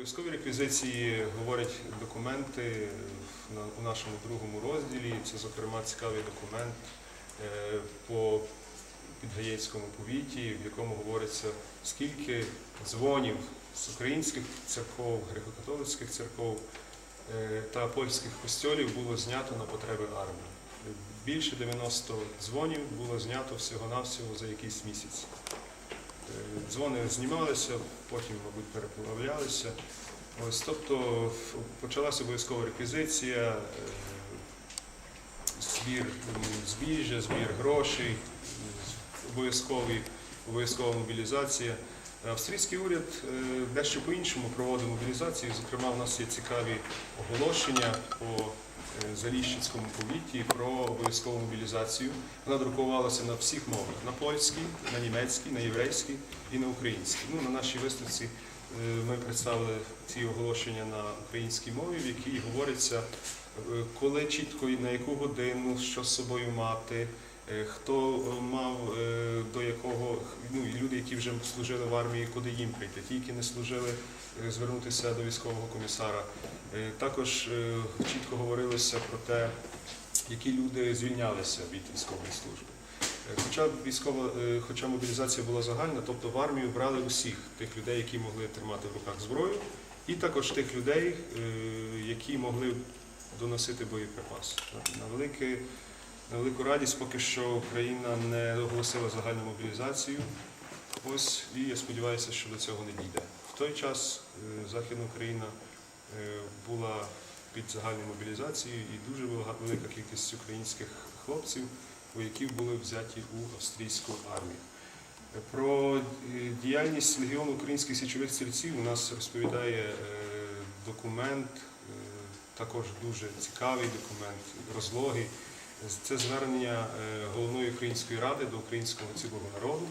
Військові реквізиції говорять документи у нашому другому розділі. Це, зокрема, цікавий документ е, по Підгаєцькому повіті, в якому говориться, скільки дзвонів з українських церков, греко-католицьких церков е, та польських костьолів було знято на потреби армії. Більше 90 дзвонів було знято всього-навсього за якийсь місяць. Е, Дзвони знімалися, потім, мабуть, переплавлялися. Ось, тобто почалася обов'язкова реквізиція, е, збір збіжжя, збір грошей, обов'язкова мобілізація. Австрійський уряд е, дещо по-іншому проводив мобілізацію. Зокрема, у нас є цікаві оголошення по Заліщицькому повіті про обов'язкову мобілізацію. Вона друкувалася на всіх мовах: на польській, на німецькій, на єврейській і на українській. Ну, на нашій виставці е, ми представили ці оголошення на українській мові, в якій говориться, е, коли чітко і на яку годину, що з собою мати. е, Хто е, мав е, до якого ну які вже служили в армії, куди їм прийти, ті, які не служили, е, звернутися до військового комісара. Е, Також е, чітко говорилося про те, які люди звільнялися від військової служби. Хоча військова, хоча мобілізація була загальна, тобто в армію брали усіх тих людей, які могли тримати в руках зброю, і також тих людей, які могли доносити боєприпаси. На велике на велику радість поки що Україна не оголосила загальну мобілізацію. Ось і я сподіваюся, що до цього не дійде. В той час е, Західна Україна е, була під загальною мобілізацією і дуже велика кількість українських хлопців, вояків були взяті у австрійську армію. Е, Про діяльність Легіону українських січових стрільців у нас розповідає документ, також дуже цікавий документ, розлогий. Це звернення головної української ради до українського цілого народу